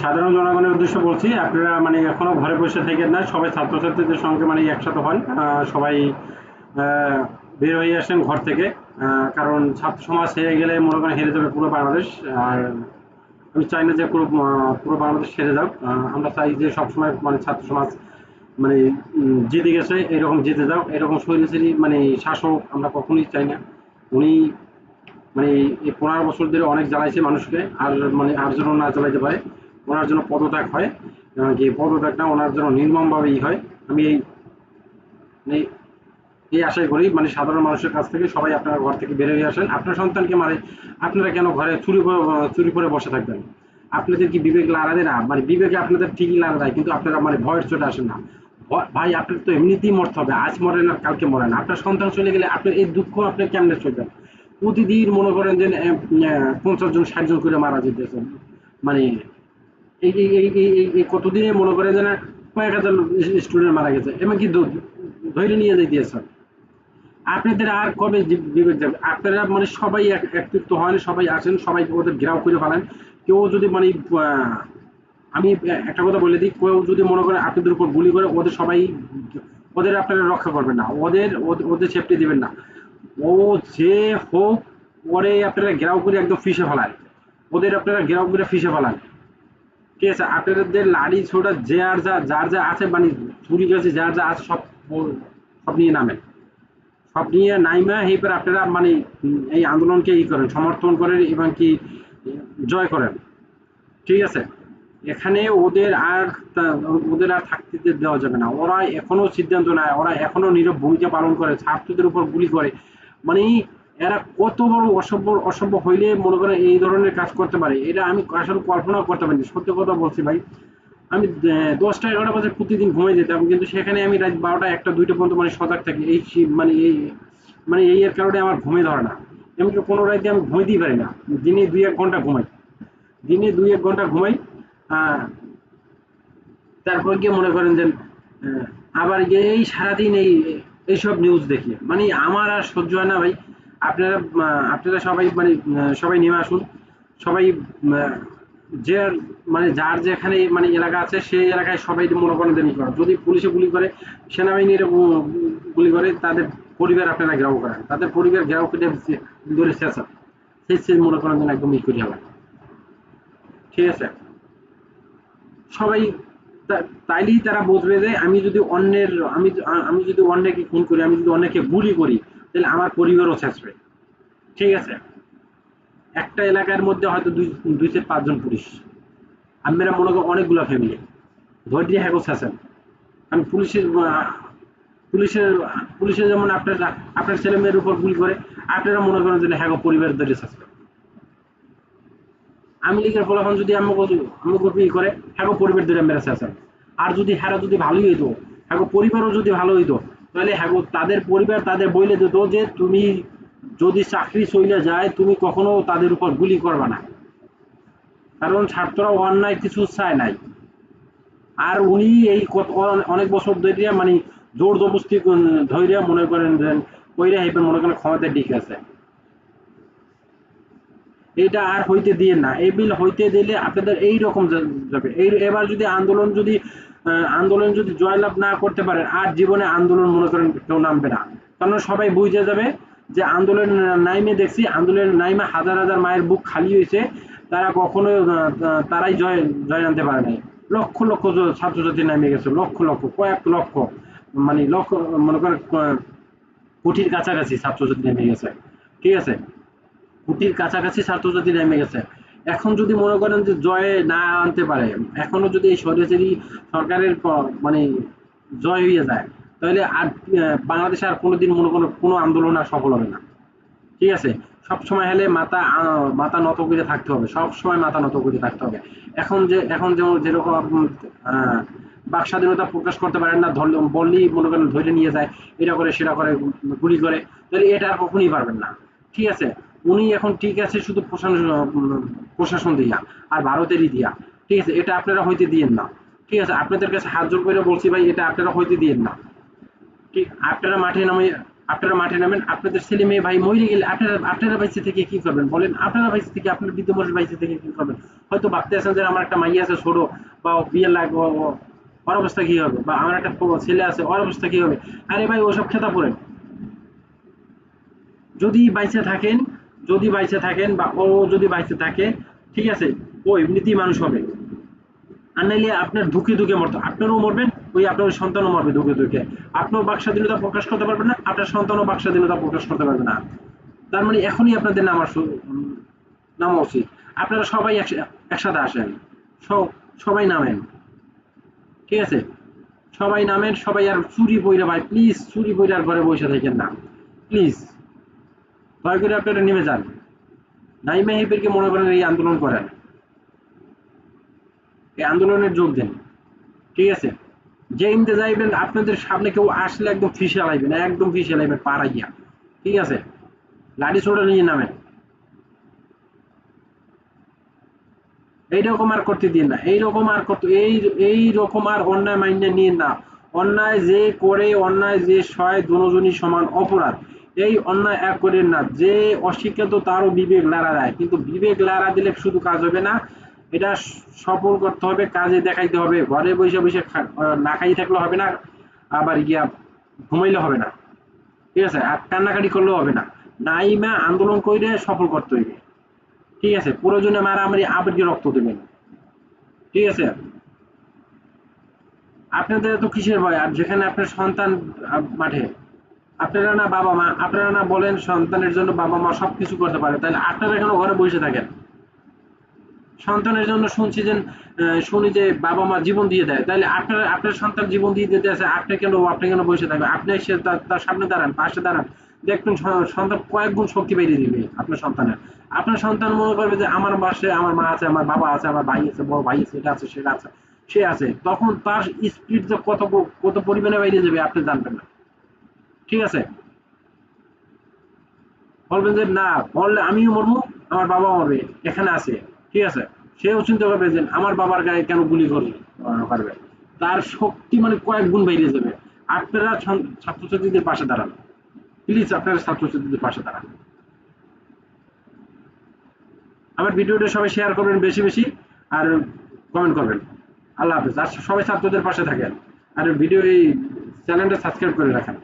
সাধারণ জনগণের উদ্দেশ্যে বলছি, আপনারা মানে এখনও ঘরে বসে থাকেন না, সবাই ছাত্রছাত্রীদের সঙ্গে মানে একসাথে হন সবাই বের হয়ে আসেন ঘর থেকে কারণ ছাত্র সমাজ হেরে গেলে মনে করেন হেরে যাবে পুরো বাংলাদেশ, আর আমি চাই না যে পুরো পুরো বাংলাদেশ হেরে যাক আমরা চাই যে সবসময় মানে ছাত্র সমাজ মানে জিতে গেছে এরকম জিতে যাও এরকম স্বৈরাচারী মানে শাসক আমরা কখনোই চাই না। উনি মানে এই পনেরো বছর ধরে অনেক জ্বালাইছে মানুষকে, আর মানে আর যেন না জ্বালাইতে পারে, ওনার জন্য পদত্যাগ হয়। কি পদত্যাগটা ওনার জন্য নির্মমভাবে ই হয়। আমি এই এই আশাই করি মানে সাধারণ মানুষের কাছ থেকে সবাই আপনারা ঘর থেকে বের হয়ে আসেন। আপনার সন্তানকে মারে, আপনারা কেন ঘরে চুরি চুরি করে বসে থাকবেন? আপনাদের কি বিবেক লাড়া দেয় না? মানে বিবেকে আপনাদের ঠিকই লাড়া দেয় কিন্তু আপনারা মানে ভয়ের চোটে আসেন না। ভাই, আপনার তো এমনিতেই মরতে হবে, আজ মরেন আর কালকে মরেন আপনার সন্তান চলে গেলে আপনার এই দুঃখ আপনি কেমনে চলবেন? প্রতিদিন মনে করেন যে পঞ্চাশ জন, ষাট জন করে মারা যেতেছেন মানে এই কতদিনে মনে করেন যে কয়েক হাজার স্টুডেন্ট মারা গেছে, এমনকি ধরে নিয়ে যাইতেছেন আপনাদের আর কবে বিবেক যাবে? আপনারা মানে সবাই এক- একত্রিত হন, সবাই আসেন, সবাই ওদের ঘেরাও করে ফেলেন। কেউ যদি মানে আমি একটা কথা বলে দিই, কেউ যদি মনে করে আপনাদের উপর গুলি করে, ওদের সবাই, ওদের আপনারা রক্ষা করবেন না। ওদের- ওদের সেফটি দিবেন না। ও যে হোক ওরে আপনারা ঘেরাও করে একদম ফিসে ফেলান। ওদের আপনারা ঘেরাও করে ফিসে ফেলান। ঠিক আছে, আপনাদের লাড়ি ছোটা যে আর যা, যার যা আছে মানে চুরি গেছে যার যা আছে, সব সব নিয়ে নামেন। সব নিয়ে নাইমা, এইবার আপনারা মানে এই আন্দোলনকে ই করেন, সমর্থন করেন এবং কি, জয় করেন। ঠিক আছে, এখানে ওদের আর ওদের আর থাকতে দেওয়া যাবে না। ওরা এখনও সিদ্ধান্ত নেয়, ওরা এখনও নীরব ভূমিকা পালন করে, ছাত্রদের উপর গুলি করে। মানে এরা কত বড় অসভ্য অসভ্য হইলে মনে করেন এই ধরনের কাজ করতে পারে। এটা আমি আসলে কল্পনাও করতে পারিনি, সত্যি কথা বলছি ভাই। আমি দশটা এগারোটা বাজে প্রতিদিন ঘুমাই যেতাম, কিন্তু সেখানে আমি রাত বারোটা, একটা, দুইটা পর্যন্ত মানে সজাগ থাকি। এই মানে এই মানে এই এর কারণে আমার ঘুমে ধরে না। এমনকি কোনো রাতে আমি ঘুমাইতেই পারি না। দিনে দুই এক ঘণ্টা ঘুমাই। দিনে দুই এক ঘণ্টা ঘুমাই তারপর গিয়ে মনে করেন যে আবার গিয়ে এই সারাদিন এই এইসব নিউজ দেখি। মানে আমার আর সহ্য হয় না ভাই। আপনারা আপনারা সবাই মানে সবাই নেমে আসুন। সবাই যে মানে যার যেখানে মানে এলাকা আছে, সেই এলাকায় সবাই মনে ই করে। যদি পুলিশে গুলি করে, সেনাবাহিনীর গুলি করে, তাদের পরিবার আপনারা ঘেরাও করেন। তাদের পরিবার ঘেরাও করে ধরে শেষা সেই সেই মনে করেন যেন একদম ই লাগে ঠিক আছে? সবাই তাইলেই তারা বুঝবে যে আমি যদি অন্যের, আমি আমি যদি অন্যকে খুন করি, আমি যদি অন্যকে গুলি করি, তাহলে আমার পরিবারও শেষবে ঠিক আছে? একটা এলাকার মধ্যে হয়তো দুই দুই থেকে পাঁচজন পুলিশ। আমরা মনে করি অনেকগুলো ফ্যামিলি ধৈর্য হ্যাগো শেষেন কারণ পুলিশের পুলিশের পুলিশের যেমন আপনার আপনার ছেলে মেয়ের উপর গুলি করে, আপনারা মনে করেন যে হ্যাগো পরিবার ধরে শেষবে আমি লিগের ফলাফল যদি আমাকে আমাকে ই করে হ্যাঁ পরিবার ধরে মেরে শেষেন আর যদি হ্যাঁ যদি ভালোই হইতো হ্যাঁ পরিবারও যদি ভালো হইতো, তাহলে হ্যাঁ তাদের পরিবার, তাদের বইলে দিত যে তুমি যদি চাকরি চলে যায়, তুমি কখনো তাদের উপর গুলি করবে না। কারণ ছাত্ররা অন্যায় কিছু চায় নাই। আর উনি এই অনেক বছর ধরে মানে জোর জবস্তি ধৈর্য মনে করেন কইরা হেবেন মনে করেন ক্ষমতা ঠিক আছে। এটা আর হইতে দিয়ে না। এই বিল হইতে দিলে আপনাদের এই রকম যাবে। এই এবার যদি আন্দোলন যদি আন্দোলন যদি জয়লাভ না করতে পারে, আর জীবনে আন্দোলন মনে করেন কেউ নামবে না। কারণ সবাই বুঝে যাবে যে আন্দোলন নাইমে দেখছি আন্দোলন নাইমে হাজার হাজার মায়ের বুক খালি হয়েছে। তারা কখনো তারাই জয় জয় আনতে পারে নাই। লক্ষ লক্ষ ছাত্রছাত্রী নামে গেছে, লক্ষ লক্ষ, কয়েক লক্ষ মানে লক্ষ, মনে করেন কোটির কাছাকাছি ছাত্রছাত্রী নেমে গেছে। ঠিক আছে? কোটির কাছাকাছি ছাত্রছাত্রী নেমে গেছে, এখন যদি মনে করেন যে জয় না আনতে পারে, এখনও যদি এই স্বৈরাচারী সরকারের মানে জয় হয়ে যায়, তাহলে আর বাংলাদেশে আর কোনোদিন মনে করো কোনো আন্দোলন আর সফল হবে না। ঠিক আছে? সব সময় হলে মাথা মাথা নত করে থাকতে হবে, সব সময় মাথা নত করে থাকতে হবে। এখন যে, এখন যেমন, যেরকম বাক স্বাধীনতা প্রকাশ করতে পারেন না, ধরলে, বললেই মনে করেন ধরে নিয়ে যায়, এটা করে, সেটা করে, গুলি করে, তাহলে এটা আর কখনই পারবেন না। ঠিক আছে? উনি এখন ঠিক আছে, শুধু প্রশাসন প্রশাসন দিয়া আর ভারতেরই দিয়া। ঠিক আছে, এটা আপনারা হইতে দিয়েন না। ঠিক আছে, আপনাদের কাছে হাত জোর করে বলছি ভাই, এটা আপনারা হইতে দিয়েন না। ঠিক, আপনারা মাঠে নামে, আপনারা মাঠে নামেন, আপনাদের ছেলে মেয়ে ভাই মরে গেলে আপনারা আপনারা বাইসে থেকে কি করবেন বলেন? আপনারা বাইসে থেকে, আপনার বৃদ্ধ মানুষ বাইসে থেকে কি করবেন? হয়তো ভাবতে আছেন যে আমার একটা মাইয়া আছে ছোট, বা বিয়ে লাগবে ওর অবস্থা কি হবে? বা আমার একটা ছেলে আছে, ওর অবস্থা কি হবে? আরে ভাই, ওসব খেতা পড়েন যদি বাইসে থাকেন যদি বাইসে থাকেন বা ও যদি বাইসে থাকে, ঠিক আছে, ও এমনিতেই মানুষ হবে। আর নাইলে আপনার ধুকে ধুকে মরতো। আপনারও মরবেন, ওই আপনার সন্তানও মরবে ধুকে ধুকে। আপনিও বাক স্বাধীনতা প্রকাশ করতে পারবেন না, আপনার সন্তানও বাক স্বাধীনতা প্রকাশ করতে পারবে না। তার মানে এখনই আপনাদের নামা নামা উচিত। আপনারা সবাই একসা- একসাথে আসেন। সব- সবাই নামেন। ঠিক আছে? সবাই নামেন, সবাই আর চুরি বইরা ভাই, প্লিজ চুরি বইরা আর ঘরে বসে থাকেন না। প্লিজ। দয়া করে আপনারা নেমে যান। নাইমা হিবেরকে মনে করেন এই আন্দোলন করেন। এই আন্দোলনের যোগ দেন। ঠিক আছে? যে ইন্দে যাইবেন আপনাদের সামনে কেউ আসলে একদম ফিসে লাইবেন, একদম ফিসে লাইবেন পাড়া গিয়া ঠিক আছে? লাঠি ছোটা নিয়ে নামেন। এইরকম আর করতে দিন না। এইরকম আর করতে, এই এই রকম আর অন্যায় মাইনে নিয়ে না। অন্যায় যে করে, অন্যায় যে সয়, দুজনই সমান অপরাধ। এই অন্যায় এক করেন না। যে অশিক্ষিত তারও বিবেক লাড়া দেয়। কিন্তু বিবেক লাড়া দিলে শুধু কাজ হবে না, এটা সফল করতে হবে, কাজে দেখাইতে হবে। ঘরে বসে বসে না খাই থাকলে হবে না, আবার গিয়া ঘুমাইলে হবে না। ঠিক আছে? আর কান্নাকাটি করলেও হবে না। নাইমা আন্দোলন করে সফল করতে হইবে। ঠিক আছে? প্রয়োজনে মারামারি আবেগকে রক্ত দেবেন। ঠিক আছে? আপনাদের তো কিসের ভয়? আর যেখানে আপনার সন্তান মাঠে আপনারা না বাবা মা, আপনারা না বলেন সন্তানের জন্য বাবা মা সবকিছু করতে পারে, তাহলে আপনারা কেন ঘরে বসে থাকেন। সন্তানের জন্য শুনছি যে শুনি যে বাবা মা জীবন দিয়ে দেয়, তাহলে আপনার আপনার সন্তান জীবন দিয়ে দিতে আছে, আপনি কেন আপনি কেন বসে থাকবেন? আপনি এসে তার সামনে দাঁড়ান, পাশে দাঁড়ান, দেখবেন সন্তান কয়েক গুণ শক্তি বেরিয়ে দিবে আপনার সন্তানের। আপনার সন্তান মনে করবে যে, আমার বাসে আমার মা আছে, আমার বাবা আছে, আমার ভাই আছে, বড় ভাই আছে, এটা আছে, সেটা আছে, সে আছে। তখন তার স্পিড যে কত কত পরিমাণে বাইরে যাবে আপনি জানবেন না। ঠিক আছে? বলবেন যে না বললে আমিও মরবো আমার বাবা মরবে এখানে আছে। ঠিক আছে? সেও চিন্তা করবে যে আমার বাবার গায়ে কেন গুলি করবে? পারবে তার শক্তি মানে কয়েক গুণ বেরিয়ে যাবে। আপনারা ছাত্রছাত্রীদের পাশে দাঁড়ান। প্লিজ আপনারা ছাত্রছাত্রীদের পাশে দাঁড়ান। আমার ভিডিওটা সবাই শেয়ার করবেন বেশি বেশি আর কমেন্ট করবেন। আল্লাহ হাফেজ। আর সবাই ছাত্রদের পাশে থাকেন। আর ভিডিও এই চ্যানেলটা সাবস্ক্রাইব করে রাখেন।